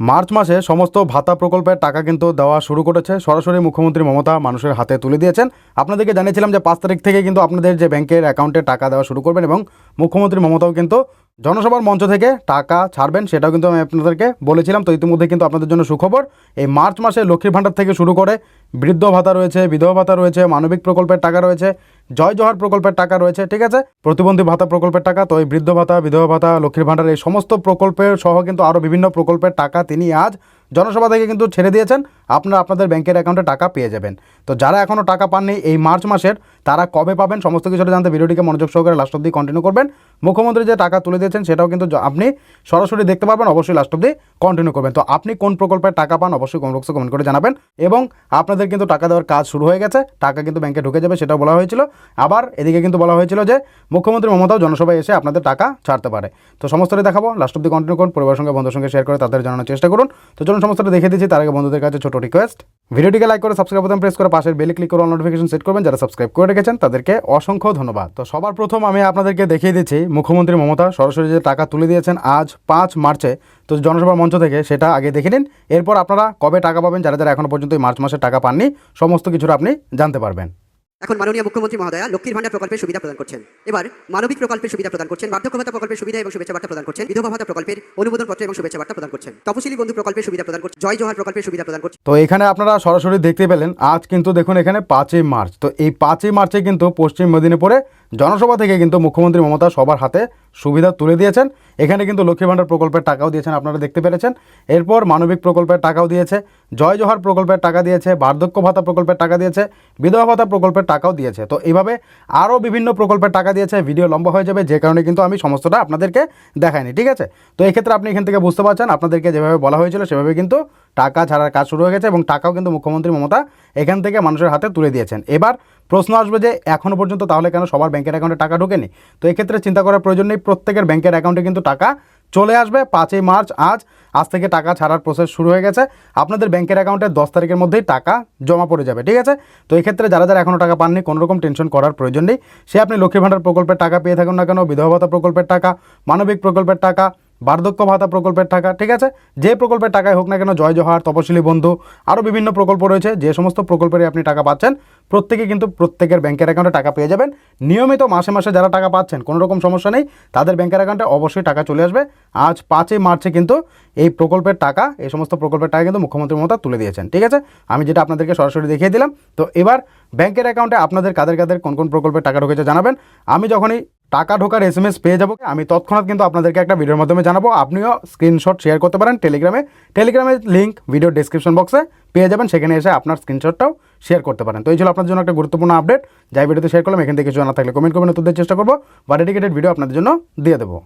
March মাসে সমস্ত ভাতা প্রকল্পের টাকা কিন্তু দেওয়া শুরু করেছে। সরাসরি মুখ্যমন্ত্রী মমতা মানুষের হাতে তুলে দিয়েছেন। আপনাদেরকে জানিয়েছিলাম যে পাঁচ তারিখ থেকে কিন্তু আপনাদের যে ব্যাংকের অ্যাকাউন্টে টাকা দেওয়া শুরু করবেন এবং মুখ্যমন্ত্রী মমতাও কিন্তু জনসভার মঞ্চ থেকে টাকা ছাড়বেন, সেটাও কিন্তু আমি আপনাদেরকে বলেছিলাম। তো ইতিমধ্যে কিন্তু আপনাদের জন্য সুখবর, এই মার্চ মাসে লক্ষ্মীর ভাণ্ডার থেকে শুরু করে বৃদ্ধ ভাতা রয়েছে, বিধবা ভাতা রয়েছে, মানবিক প্রকল্পের টাকা রয়েছে জয় জোহার প্রকল্পের টাকা রয়েছে, ঠিক আছে? প্রতিবন্ধী ভাতা প্রকল্পের টাকা, তো এই বৃদ্ধ ভাতা, বিধবা ভাতা, লক্ষ্মীর ভাণ্ডার, এই সমস্ত প্রকল্পের সহ কিন্তু আরও বিভিন্ন প্রকল্পের টাকা তিনি আজ জনসভা থেকে কিন্তু ছেড়ে দিয়েছেন, আপনারা আপনাদের ব্যাংকের অ্যাকাউন্টে টাকা পেয়ে যাবেন। তো যারা এখনও টাকা পাননি এই মার্চ মাসের, তারা কবে পাবেন সমস্ত কিছুটা জানতে ভিডিওটিকে মনোযোগ সহকারে লাস্ট অব্দি কন্টিনিউ করবেন। মুখ্যমন্ত্রী যে টাকা তুলে দিয়েছেন, সেটাও কিন্তু আপনি সরাসরি দেখতে পারবেন, অবশ্যই লাস্ট অব্দি কন্টিনিউ করবেন। তো আপনি কোন প্রকল্পের টাকা পান, অবশ্যই কমেন্ট কমেন্ট করে জানাবেন। এবং আপনাদের কিন্তু টাকা দেওয়ার কাজ শুরু হয়ে গেছে, টাকা কিন্তু ব্যাংকে ঢুকে যাবে, সেটাও বলা হয়েছিল। আবার এদিকে কিন্তু বলা হয়েছিল যে, মুখ্যমন্ত্রী মমতাও জনসভায় এসে আপনাদের টাকা ছাড়তে পারে। তো সমস্তটাই দেখাবো লাস্ট অব্দি কন্টিনিউ করুন, পরিবারের সঙ্গে, বন্ধুর সঙ্গে শেয়ার করে তাদের জানানোর চেষ্টা করুন। তো চলুন সমস্তটা দেখে দিচ্ছি, তার আগে বন্ধুদের কাছে ছোট রিকোয়েস্ট ভিডিওটিকে লাইক করে সাবস্ক্রাইব বোতাম প্রেস করে, পাশের বেলে ক্লিক করে নোটিফিকেশন সেট করবেন। যারা সাবস্ক্রাইব করে রেখেছেন, তাদেরকে অসংখ্য ধন্যবাদ। তো সবার প্রথম আমি আপনাদেরকে দেখিয়ে দিচ্ছি, মুখ্যমন্ত্রী মমতা সরাসরি যে টাকা তুলে দিয়েছেন আজ পাঁচ মার্চে, তো জনসভার মঞ্চ থেকে সেটা আগে দেখে নিন। এরপর আপনারা কবে টাকা পাবেন, যারা যারা এখনও পর্যন্ত এই মার্চ মাসে টাকা পাননি, সমস্ত কিছুটা আপনি জানতে পারবেন। এখন মাননীয় মুখ্যমন্ত্রী মহোদয়া লক্ষ্মীর ভান্ডার প্রকল্পের সুবিধা প্রদান করছেন। এবার মানবিক প্রকল্পের সুবিধা প্রদান করছেন বার্ধক্য প্রকল্পের সুবিধা এবং শুভেচ্ছা বার্তা প্রদান করছেন বিধবা ভাতা প্রকল্পের অনুমোদন পত্র এবং শুভেচ্ছা বার্তা প্রদান করছেন। তপশিলি বন্ধু প্রকল্পের সুবিধা প্রদান করছেন, জয় জোহার প্রকল্পের সুবিধা প্রদান করছেন। তো এখানে আপনারা সরাসরি দেখতে পেলেন, আজ কিন্তু দেখুন এখানে পাঁচই মার্চ। তো এই পাঁচই মার্চে কিন্তু পশ্চিম মেদিনীপুরে জনসভা থেকে কিন্তু মুখ্যমন্ত্রী মমতা সবার হাতে সুবিধা তুলে দিয়েছেন। এখানে কিন্তু লক্ষ্মী ভাণ্ডার প্রকল্পের টাকাও দিয়েছেন, আপনারা দেখতে পেরেছেন। এরপর মানবিক প্রকল্পের টাকাও দিয়েছে, জয় জোহার প্রকল্পের টাকা দিয়েছে, বার্ধক্য ভাতা প্রকল্পের টাকা দিয়েছে, বিধবা ভাতা প্রকল্পের টাকাও দিয়েছে। তো এইভাবে আরও বিভিন্ন প্রকল্পের টাকা দিয়েছে, ভিডিও লম্বা হয়ে যাবে, যে কারণে কিন্তু আমি সমস্তটা আপনাদেরকে দেখাইনি, ঠিক আছে? তো এক্ষেত্রে আপনি এখান থেকে বুঝতে পারছেন, আপনাদেরকে যেভাবে বলা হয়েছিল সেভাবে কিন্তু টাকা ছাড়ার কাজ শুরু হয়ে গেছে এবং টাকাও কিন্তু মুখ্যমন্ত্রী মমতা এখান থেকে মানুষের হাতে তুলে দিয়েছেন। এবার প্রশ্ন আসবে যে এখনও পর্যন্ত তাহলে কেন সবার ব্যাংকের অ্যাকাউন্টে টাকা ঢোকেনি? তো এক্ষেত্রে চিন্তা করার প্রয়োজন নেই, প্রত্যেকের ব্যাংকের অ্যাকাউন্টে কিন্তু টাকা চলে আসবে। পাঁচই মার্চ আজ আজ থেকে টাকা ছাড়ার প্রসেস শুরু হয়ে গেছে। আপনাদের ব্যাংকের অ্যাকাউন্টে দশ তারিখের মধ্যেই টাকা জমা পড়ে যাবে, ঠিক আছে? তো এক্ষেত্রে যারা যারা এখনও টাকা পাননি কোনোরকম টেনশন করার প্রয়োজন নেই। সে আপনি লক্ষ্মী ভাণ্ডার প্রকল্পের টাকা পেয়ে থাকুন না কেন, বিধবা ভাতা প্রকল্পের টাকা, মানবিক প্রকল্পের টাকা বার্ধক্য ভাতা প্রকল্পের টাকা, ঠিক আছে? যে প্রকল্পের টাকায় হোক না কেন, জয় জহার, তপশিলি বন্ধু আরও বিভিন্ন প্রকল্প রয়েছে, যে সমস্ত প্রকল্পেরই আপনি টাকা পাচ্ছেন, প্রত্যেকে কিন্তু প্রত্যেকের ব্যাংকের অ্যাকাউন্টে টাকা পেয়ে যাবেন। নিয়মিত মাসে মাসে যারা টাকা পাচ্ছেন, কোনো রকম সমস্যা নেই, তাদের ব্যাংকের অ্যাকাউন্টে অবশ্যই টাকা চলে আসবে। আজ পাঁচই মার্চে কিন্তু এই প্রকল্পের টাকা, এই সমস্ত প্রকল্পের টাকা কিন্তু মুখ্যমন্ত্রী মমতা তুলে দিয়েছেন, ঠিক আছে? আমি যেটা আপনাদেরকে সরাসরি দেখিয়ে দিলাম, তো এবার ব্যাংকের অ্যাকাউন্টে আপনাদের কাদের কাদের কোন কোন প্রকল্পের টাকা ঢুকেছে জানাবেন। আমি যখনই টাকা ঢোকার এস এম এস পেয়ে যাব। আমি তৎক্ষণাৎ কিন্তু আপনাদেরকে একটা ভিডিওর মাধ্যমে জানাব। আপনিও স্ক্রিনশট শেয়ার করতে পারেন টেলিগ্রামে টেলিগ্রামের লিঙ্ক ভিডিও ডিসক্রিপশন বক্সে পেয়ে যাবেন। সেখানে এসে আপনার স্ক্রিনশটটাও শেয়ার করতে পারেন। তো এই ছিল আপনার জন্য একটা গুরুত্বপূর্ণ আপডেট যাই ভিডিওতে শেয়ার করলাম, এখান থেকে কিছু জানা থাকলে কমেন্ট করবেন। তোদের চেষ্টা করব। বা ডেডিকেটেড ভিডিও আপনাদের জন্য দিয়ে দেবো।